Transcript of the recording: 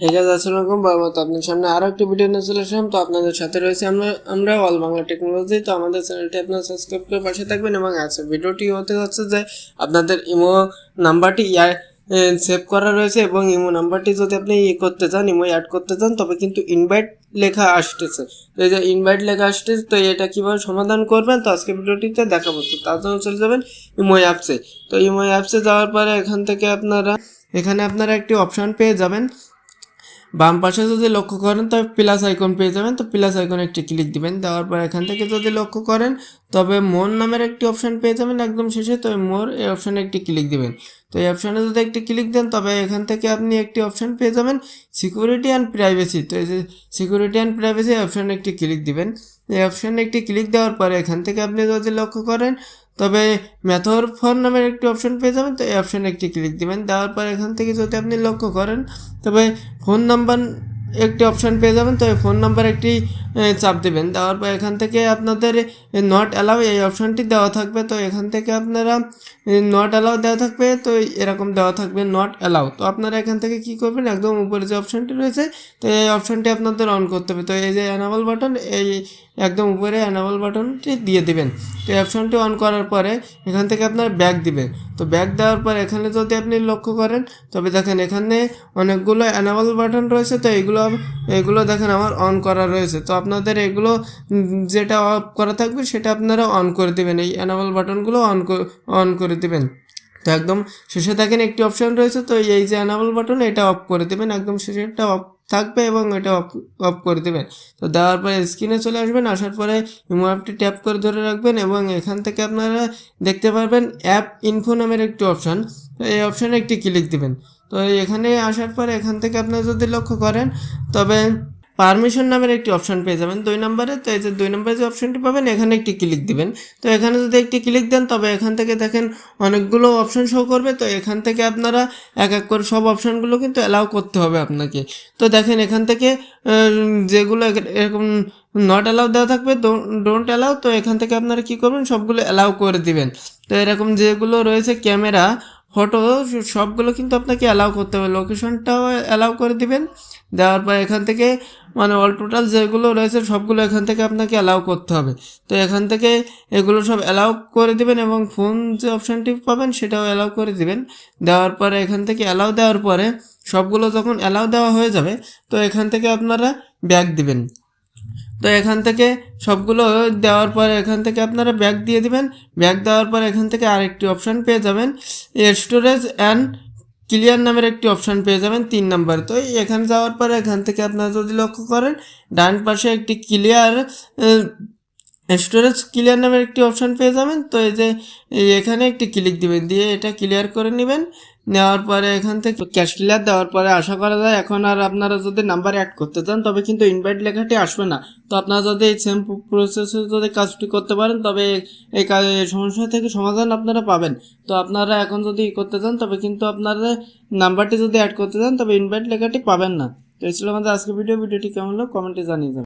ঠিক আছে আসসালামু আলাইকুম। বাবা সামনে আরও একটি ভিডিও নিয়ে তো আপনাদের সাথে রয়েছে আমরা আমরা অল বাংলা টেকনোলজি তো আমাদের পাশে থাকবেন এবং ভিডিওটি হতে যে আপনাদের ইমো নাম্বারটি সেভ করা রয়েছে এবং ইমো নাম্বারটি যদি আপনি ই করতে চান, ইমো অ্যাড করতে চান, তবে কিন্তু ইনভাইট লেখা আসতেছে। তো এই যে ইনভাইট লেখা আসতেছে, তো এটা কীভাবে সমাধান করবেন, তো আজকে ভিডিওটিতে দেখাবো। তার জন্য চলে যাবেন ইমো অ্যাপসে তো ইমো অ্যাপসে যাওয়ার পরে এখান থেকে আপনারা, এখানে আপনারা একটি অপশন পেয়ে যাবেন। বাম পাশে যদি লক্ষ্য করেন, তবে প্লাস আইকন পেয়ে যাবেন। তো প্লাস আইকনে একটি ক্লিক দিবেন, দেওয়ার পর এখান থেকে যদি লক্ষ্য করেন, তবে মোর নামের একটি অপশন পেয়ে যাবেন একদম শেষে। তো মোর এই অপশানে একটি ক্লিক দিবেন। তো এই অপশানে যদি একটি ক্লিক দেন, তবে এখান থেকে আপনি একটি অপশন পেয়ে যাবেন সিকিউরিটি অ্যান্ড প্রাইভেসি তো এই যে সিকিউরিটি অ্যান্ড প্রাইভেসি অপশানে একটি ক্লিক দিবেন। এই অপশানে একটি ক্লিক দেওয়ার পরে এখান থেকে আপনি যদি লক্ষ্য করেন তবে ম্যাথর ফর নামের একটি অপশন পেয়ে যাবেন। তো এই অপশানে একটি ক্লিক দেবেন। দেওয়ার পর এখান থেকে যদি আপনি লক্ষ্য করেন, তবে ফোন নাম্বার একটি অপশন পেয়ে যাবেন। তো এই ফোন নাম্বার একটি চাপ দেবেন। দেওয়ার পর এখান থেকে আপনাদের নট অ্যালাউ এই অপশনটি দেওয়া থাকবে। তো এখান থেকে আপনারা নট অ্যালাউ দেওয়া থাকবে। তো এরকম দেওয়া থাকবে নট অ্যালাউ তো আপনারা এখান থেকে কি করবেন? একদম উপরে যে অপশনটি রয়েছে, তো এই অপশনটি আপনাদের অন করতে হবে। তো এই যে অ্যানাবল বাটন এই একদম উপরে অ্যানাবল বাটনটি দিয়ে দিবেন। তো এই অপশনটি অন করার পরে এখান থেকে আপনার ব্যাক দিবেন। তো ব্যাক দেওয়ার পর এখানে যদি আপনি লক্ষ্য করেন, তবে দেখেন এখানে অনেকগুলো অ্যানাবল বাটন রয়েছে। তো এগুলো এগুলো দেখেন আমার অন করা রয়েছে। তো আপনাদের এগুলো যেটা অফ করা থাকবে সেটা আপনারা অন করে দেবেন। এই অ্যানাবল বাটনগুলো অন অন করে দেবেন। তো একদম শেষে দেখেন একটি অপশন রয়েছে, তো এই যে অ্যানাবল বাটন এটা অফ করে দেবেন। একদম শেষেরটা অফ থাকবে এবং এটা অফ অফ করে দেবেন। তো দেওয়ার পরে স্ক্রিনে চলে আসবেন, আসার পরে ইমো অ্যাপটি ট্যাপ করে ধরে রাখবেন এবং এখান থেকে আপনারা দেখতে পারবেন অ্যাপ ইনফো নামের একটি অপশান তো এই অপশানে একটি ক্লিক দিবেন। তো এখানে আসার পরে এখান থেকে আপনারা যদি লক্ষ্য করেন, তবে পারমিশন নামের একটি অপশন পেয়ে যাবেন। দুই নম্বরে, তো এই যে দুই নম্বরে যে অপশনটি পাবেন, এখানে একটি ক্লিক দিবেন। তো এখানে যদি একটি ক্লিক দেন, তবে এখান থেকে দেখেন অনেকগুলো অপশন শো করবে। তো এখান থেকে আপনারা এক এক করে সব অপশনগুলো কিন্তু অ্যালাউ করতে হবে আপনাকে। তো দেখেন এখান থেকে যেগুলো এরকম নট অ্যালাউ দেওয়া থাকবে ডোন্ট অ্যালাউ তো এখান থেকে আপনারা কি করবেন? সবগুলো অ্যালাউ করে দিবেন। তো এরকম যেগুলো রয়েছে ক্যামেরা ফটো সবগুলো কিন্তু আপনাকে অ্যালাউ করতে হবে। লোকেশনটাও অ্যালাউ করে দিবেন। দেওয়ার পর এখান থেকে মানে অল টোটাল যেগুলো রয়েছে সবগুলো এখান থেকে আপনাকে অ্যালাউ করতে হবে। তো এখান থেকে এগুলো সব অ্যালাউ করে দিবেন এবং ফোন যে অপশানটি পাবেন সেটাও অ্যালাউ করে দিবেন। দেওয়ার পরে এখান থেকে অ্যালাউ দেওয়ার পরে সবগুলো যখন অ্যালাউ দেওয়া হয়ে যাবে, তো এখান থেকে আপনারা ব্যাক দিবেন। তো এখান থেকে সবগুলো দেওয়ার পর এখান থেকে আপনারা ব্যাগ দিয়ে দিবেন। ব্যাগ দেওয়ার পর এখান থেকে আরেকটি অপশান পেয়ে যাবেন। স্টোরেজ অ্যান্ড ক্লিয়ার নামের একটি অপশান পেয়ে যাবেন তিন নাম্বার তো এখানে যাওয়ার পর এখান থেকে আপনারা যদি লক্ষ্য করেন, ডান পাশে একটি ক্লিয়ার স্টোরেজ ক্লিয়ার নামের একটি অপশান পেয়ে যাবেন। তো এই যে এখানে একটি ক্লিক দিবেন, দিয়ে এটা ক্লিয়ার করে নেবেন। নেওয়ার পরে এখান থেকে ক্যাশ ক্লিয়ার দেওয়ার পরে আশা করা যায় এখন আর আপনারা যদি নাম্বার অ্যাড করতে চান, তবে কিন্তু ইনভাইট লেখাটি আসবে না। তো আপনারা যদি এই সেম প্রসেসে যদি কাজটি করতে পারেন, তবে এই সমস্যা থেকে সমাধান আপনারা পাবেন। তো আপনারা এখন যদি করতে চান, তবে কিন্তু আপনারা নাম্বারটি যদি অ্যাড করতে চান, তবে ইনভাইট লেখাটি পাবেন না। তো এই আমাদের আজকের ভিডিও ভিডিওটি কেমন হলো কমেন্টে জানিয়ে যাবেন।